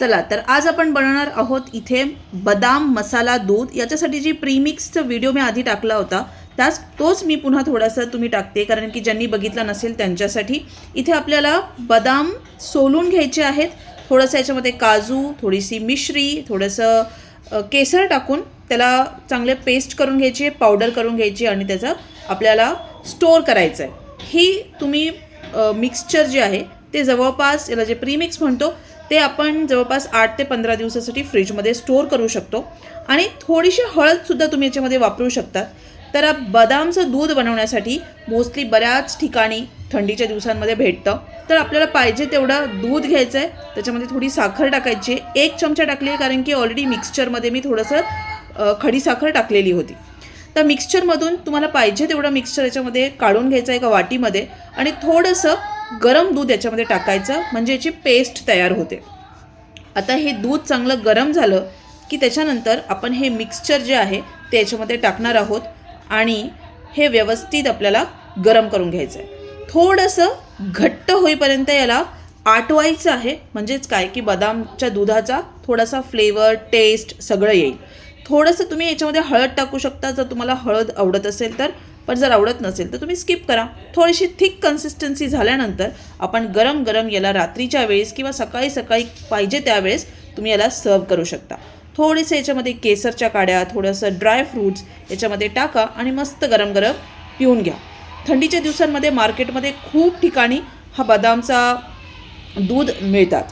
चला तर आज आपण बनवणार आहोत इथे बदाम मसाला दूध. याच्यासाठी जी प्रीमिक्सचा व्हिडिओ मी आधी टाकला होता त्याच तोच मी पुन्हा थोडासा तुम्ही टाकते कारण की ज्यांनी बघितला नसेल त्यांच्यासाठी. इथे आपल्याला बदाम सोलून घ्यायचे आहेत. थोडंसं याच्यामध्ये काजू थोडीशी मिश्री थोडंसं केसर टाकून त्याला चांगले पेस्ट करून घ्यायची आहे पावडर करून घ्यायची आणि त्याचं आपल्याला स्टोअर करायचं आहे ही तुम्ही मिक्सचर जे आहे ते जवळपास याला जे प्रीमिक्स म्हणतो ते आपण जवळपास आठ ते पंधरा दिवसासाठी फ्रीजमध्ये स्टोअर करू शकतो. आणि थोडीशी हळदसुद्धा तुम्ही याच्यामध्ये वापरू शकता. तर बदामचं दूध बनवण्यासाठी मोस्टली बऱ्याच ठिकाणी थंडीच्या दिवसांमध्ये भेटतं. तर आपल्याला पाहिजे तेवढं दूध घ्यायचं आहे त्याच्यामध्ये थोडी साखर टाकायची. एक चमचा टाकली आहे कारण की ऑलरेडी मिक्सचरमध्ये मी थोडंसं खडीसाखर टाकलेली होती. तर मिक्सचरमधून तुम्हाला पाहिजे तेवढं मिक्सचर याच्यामध्ये काढून घ्यायचं आहे एका वाटीमध्ये. आणि थोडंसं गरम दूध याच्यामध्ये टाकायचं म्हणजे याची पेस्ट तयार होते. आता हे दूध चांगलं गरम झालं की त्याच्यानंतर आपण हे मिक्सचर जे आहे ते याच्यामध्ये टाकणार आहोत आणि हे व्यवस्थित आपल्याला गरम करून घ्यायचं आहे थोडंसं घट्ट होईपर्यंत याला आटवायचं आहे म्हणजेच काय की बदामच्या दुधाचा थोडासा फ्लेवर टेस्ट सगळं येईल. थोडंसं तुम्ही याच्यामध्ये हळद टाकू शकता जर तुम्हाला हळद आवडत असेल तर. पण जर आवडत नसेल तर तुम्ही स्किप करा. थोडीशी थिक कन्सिस्टन्सी झाल्यानंतर आपण गरम गरम याला रात्रीच्या वेळेस किंवा सकाळी सकाळी पाहिजे त्यावेळेस तुम्ही याला सर्व करू शकता. थोडेसे याच्यामध्ये केसरच्या काड्या थोडंसं ड्राय फ्रूट्स याच्यामध्ये टाका आणि मस्त गरम गरम पिऊन घ्या. थंडीच्या दिवसांमध्ये मार्केटमध्ये खूप ठिकाणी हा बदामचा दूध मिळतात.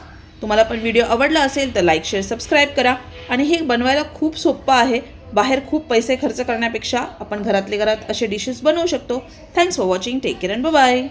तुम्हाला पण व्हिडिओ आवडला असेल तर लाईक शेअर सबस्क्राईब करा. आणि हे बनवायला खूप सोपं आहे. बाहेर खूप पैसे खर्च करण्यापेक्षा आपण घरातले घरात असे डिशेस बनवू शकतो. Thanks for watching take care and bye